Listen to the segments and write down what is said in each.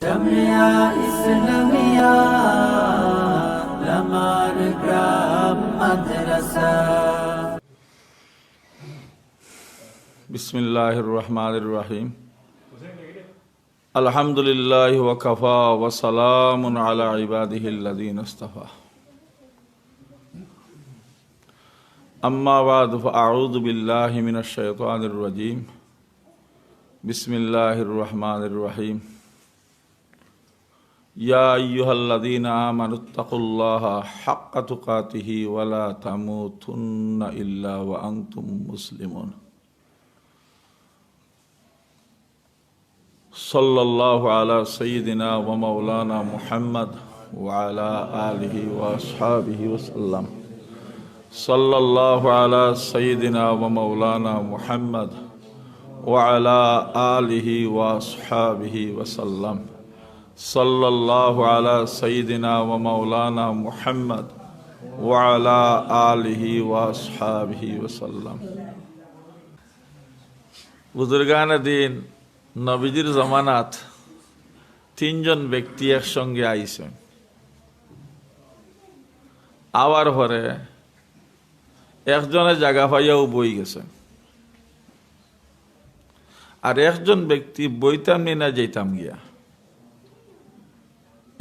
بسم الله الرحمن الرحيم. الحمد لله وكفى وسلام على عباده الذين اصطفى. أما بعد فأعوذ بالله من الشيطان الرجيم. بسم الله الرحمن الرحيم. يا أيها الذين آمنوا اتقوا الله حق تقاته ولا تموتن إلا وأنتم مسلمون. صلى الله على سيدنا ومولانا محمد وعلى آله وأصحابه وسلم. صلى الله على سيدنا ومولانا محمد وعلى آله وأصحابه وسلم. صلى الله على سيدنا ومولانا محمد وعلى آله وأصحابه وسلم বুজুর্গান দিন নবীজির জমানাত তিনজন ব্যক্তি একসঙ্গে আইছে আবার পরে একজনের জায়গা পাইয়াও বই গেছে আর একজন ব্যক্তি বইতাম নি না যেতাম গিয়া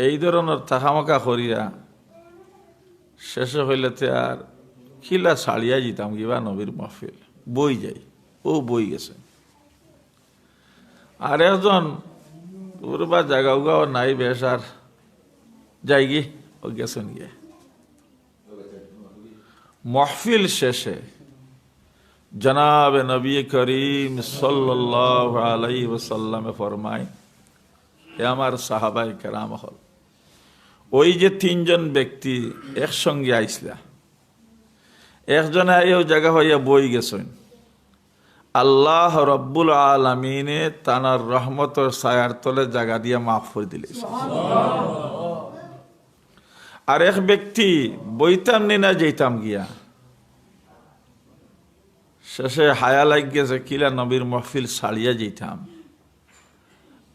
এই ধরনের থাকামাকা করিয়া শেষে হইলেতে আর খিলা ছাড়িয়া যেতাম গিবা নবীর মাহফিল। বই যাই, ও বই গেছে। আর একজন ওর বা জায়গা উগাও নাই বেশ আর যাই গি, ও গেছেন গিয়ে। মহফিল শেষে জনাব নবী করিম সাল্লাল্লাহু আলাইহি ওয়াসাল্লামে ফরমায়, এ আমার সাহাবাই কেরাম হল। ওই যে তিনজন ব্যক্তি একসঙ্গে আইসলা। একজনে আইও জায়গা হইয়া বই গেছেন। আল্লাহ রব্বুল আলমিনে তানার রহমতর ছায়ার তলে জায়গা দিয়ে মাফ করে দিলে আর এক ব্যক্তি বইতাম নি না যেতাম গিয়া। শেষে হায়া লাগ গেছে, কিলা নবীর মহফিল ছাড়িয়া যেতাম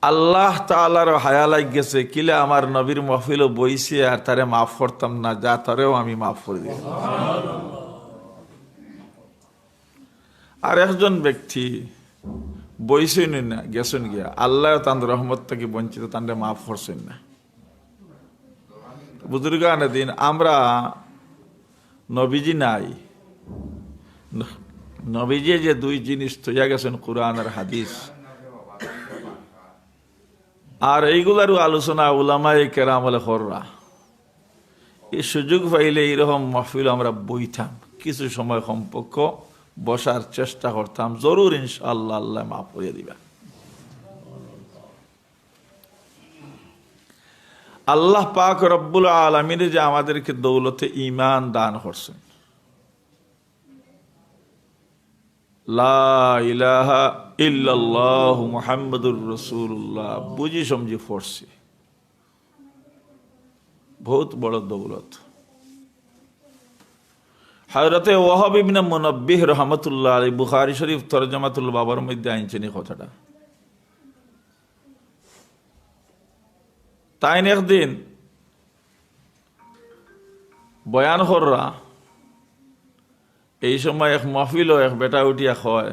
আল্লাহ তালার হায়া লাগ গেছে কিলা আমার নবীর মহফিলও বইছে আর তারে মাফ করতাম না, যা তারেও আমি মাফ করে দিই আর একজন ব্যক্তি বইছেন না, গেছেন গিয়া, আল্লাহ তান রহমত থেকে বঞ্চিত তান্ডে মাফ করছেন না। বুজুর্গান দিন আমরা নবীজি নাই। নবীজি যে দুই জিনিস তৈয়া গেছেন, কোরআন আর হাদিস। আর এইগুলারও আলোচনা উলামায় কেরামলে কররা এই সুযোগ পাইলে এইরকম মাহফিল আমরা বইতাম। কিছু সময় সম্পর্ক বসার চেষ্টা করতাম। জরুর ইনশাআল্লাহ আল্লাহ মাফ করে দিবা আল্লাহ পাক রব্বুল আলমিন যে আমাদেরকে দৌলতে ইমান দান করছেন। লা ইলাহা ইল্লাল্লাহু মুহাম্মাদুর রাসূলুল্লাহ। বুঝি সমঝি পড়ছি। বহুত বড় দৌলত। হজরতে ওয়াহাব ইবনে মুনব্বিহ রহমতুল্লাহ আলী বুখারি শরীফ তরজমাতুল বাবার মধ্যে আনছেন এই কথাটা। তাই একদিন বয়ান কররা এই সময় এক মহফিল এক বেটা উঠিয়া কয়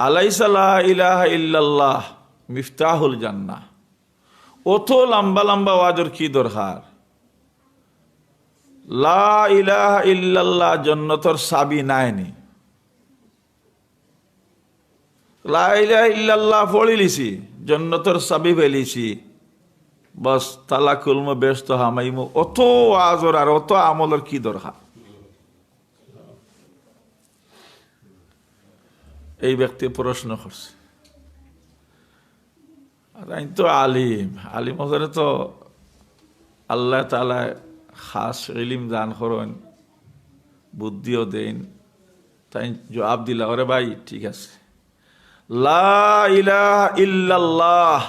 আলাইসাল্লাহ ইলাহা ইল্লাল্লাহ, মিফতাহুল জান্না অত লম্বা লম্বা ওয়াজর কি দরকার? লা ইলাহা ইল্লাল্লাহ জন্নতর সাবি নাইনি। লা ইলাহা ইল্লাল্লাহ পড়িলিছি জন্নতর সাবি ফেলিছি বস তালা কুলম ব্যস্ত হামাইমু। অত আজর আর অত আমলের কি দরকার? এই ব্যক্তি প্রশ্ন করছে। আমি তো আলিম। আলিম হলে তো আল্লাহ তালা খাস ইলিম দান করেন, বুদ্ধিও দেন। তাই জবাব দিলা ওরে ভাই, ঠিক আছে। ইল্লাল্লাহ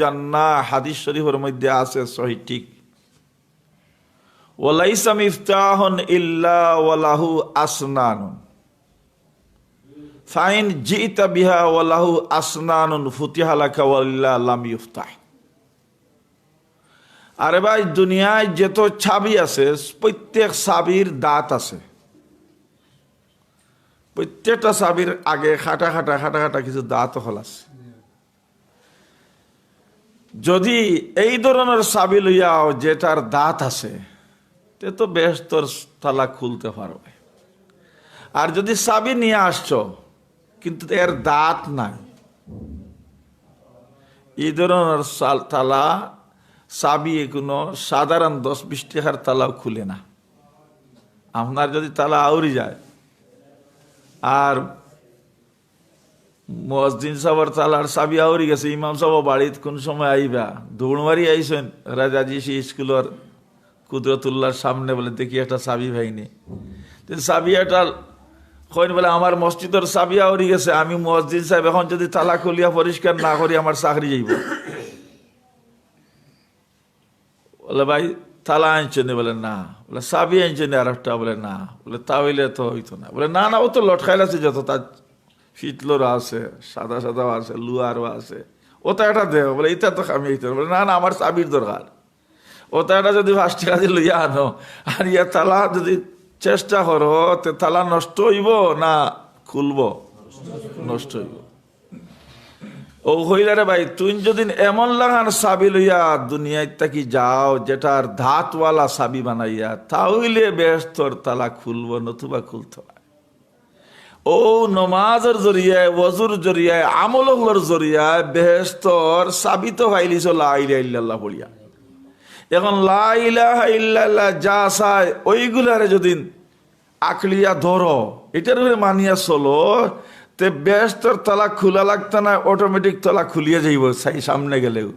জান্নাহ মধ্যে আছে ইল্লা ওয়ালাহু আসনানুন। ফাইন জিতা বিহা ওয়ালাহু আসনানুন ফুতিহালাকা ওয়াল্লা লাম ইফতাহ আরে ভাই, দুনিয়ায় যত ছাবি আছে, প্রত্যেক ছাবির দাঁত আছে। প্রত্যেকটা ছাবির আগে খাটা খাটা খাটা খাটা কিছু দাঁত হল আছে। যদি এই ধরনের চাবি লইয়াও যেটার দাঁত আছে, তে তো বেশ তোর তালা খুলতে পারবে। আর যদি চাবি নিয়ে আসছো কিন্তু এর দাঁত নাই। এই ধরনের তালা চাবি কোনো সাধারণ দশ বিশ টাকার তালাও খুলে না। আপনার যদি তালা আউরি যায়, আর মসজিদ সাবর তালার চাবি আউরি গেছে, ইমাম সাহেব বাড়িত কোন সময় আইবা? দৌড় মারি আইসেন রাজাজি সি স্কুলের কুদরতুল্লাহর সামনে বলে, দেখি একটা চাবি ভাইনি। চাবি একটা কইন বলে, আমার মসজিদের চাবি আউরি গেছে, আমি মসজিদ সাহেব, এখন যদি তালা খুলিয়া পরিষ্কার না করি, আমার চাকরি যাইব। বলে, ভাই, তালা আনছে নি? বলে, না। বলে, চাবি আনছে নি আর একটা বলে, না। বলে তাহলে তো হইতো না। বলে, না না, ও তো লটকাইল আছে যত, তার ফিতলোরও আছে, সাদা সাদাও আছে লুয়ারও আছে। ওটা একটা দেহ। বলে, এটা তো আমি এইতে বলে, না না, আমার চাবির দরকার। ওটা একটা যদি পাঁচ টাকা দিয়ে লইয়া আনো, আর ইয়া তালা যদি চেষ্টা করো, তে তালা নষ্ট হইব না খুলব? নষ্ট হইব। ও হইলারে ভাই, তুই যদি এমন লাগান সাবি লইয়া দুনিয়ায় তাকি যাও, যেটার ধাতওয়ালা সাবি বানাইয়া তাহলে তোর তালা খুলব, নতুবা খুলতো ও নমাজের জরিয়ায় ওজুর জরিয়ায়, আমলগুলোর জরিয়ায় বেহেস্তর সাবিত ভাইলিছ লাইলা ইল্লাল্লাহ পড়িয়া এখন লাইলাহ ইল্লাল্লাহ যা চায়, ওইগুলারে যদি আকলিয়া ধরো, এটার উপরে মানিয়া চলো, তে ব্যস্তর তলা খোলা লাগতো না অটোমেটিক তলা খুলিয়ে যাইব সামনে গেলেও।